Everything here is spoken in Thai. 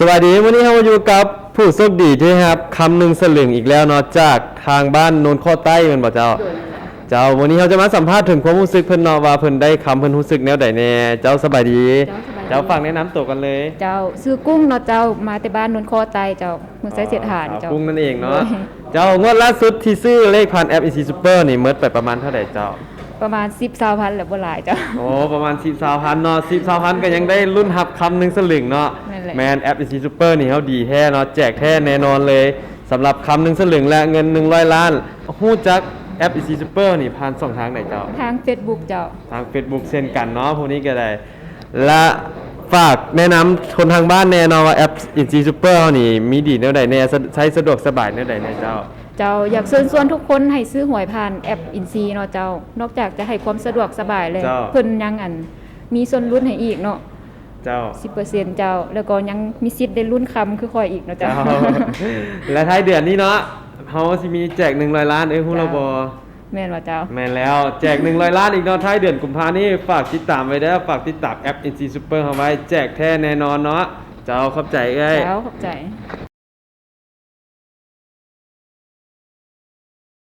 สวัสดีวันนี้เราอยู่กับผู้โชคดีที่ครับคำหนึ่งสลึงอีกแล้วเนาะจากทางบ้านโนนข้อใต้แมันบอกเจ้า เจ้าวันนี้เราจะมาสัมภาษณ์ถึงความรู้สึกเพิ่นเนาะว่าเพิ่นได้คำเพิ่นรู้สึกแนวใดแน่เจ้าสบายดี เจ้าสบายดีเจ้าฝากแนะนำตัวกันเลยเจ้าซื้อกุ้งเนาะเจ้ามาแต่บ้านนนคอไตเจ้าเมืองไซเสียดหานสวเจ้า กุ้งนั่นเองเนาะโดยเจ้างวดล่าสุดที่ซื้อเลขพันแอป EC Super นี่เมิดไปประมาณเท่าไหร่เจ้า ประมาณ10 20พันแหละบ่หลายเจ้า โอ้ประมาณ10 20พันเนาะ10 20พันก็ยังได้รุ่นหับคำหนึ่งสลึงเนาะนั่น แหละ แมนแอป EC Super นี่เขาดีแท้เนาะแจกแท้แน่นอนเลยสำหรับคำหนึ่งสลึงและเงิน100ล้านฮู้จักแอป EC Super นี่ผ่านสองทางไหนเจ้า ทาง Facebook เจ้า ทาง Facebook เช่นกันเนาะพวกนี้ก็ได้ และฝากแนะนำคนทางบ้านแน่นอนว่าแอป EC Super เขานี่มีดีแนวใดแน่สะใช้สะดวกสบายแนวใดแน่เจ้า เจ้าอยากเชิญชวนทุกคนให้ซื้อหวยผ่านแอปอินซีเนาะเจ้า นอกจากจะให้ความสะดวกสบายเลย เจ้า เพิ่นยังอันมีส่วนลุ้นให้อีกเนาะ เจ้า 10%เจ้า แล้วก็ยังมีสิทธิ์ได้ลุ้นคำคือคอยอีกเนาะเจ้าเจ้า และท้ายเดือนนี้เนาะเขาสิมีแจก100ล้านเอ้ยฮู้เราบ่แม่นว่าเจ้า แม่นแล้วแจก 100 ล้านอีกเนาะท้ายเดือนกุมภานี้ฝากติดตามไว้เด้อฝากติดตามแอป NC Super เอาไว้แจกแท้แน่นอนเนาะเจ้าขอบใจเอ้ยเจ้าขอบใจ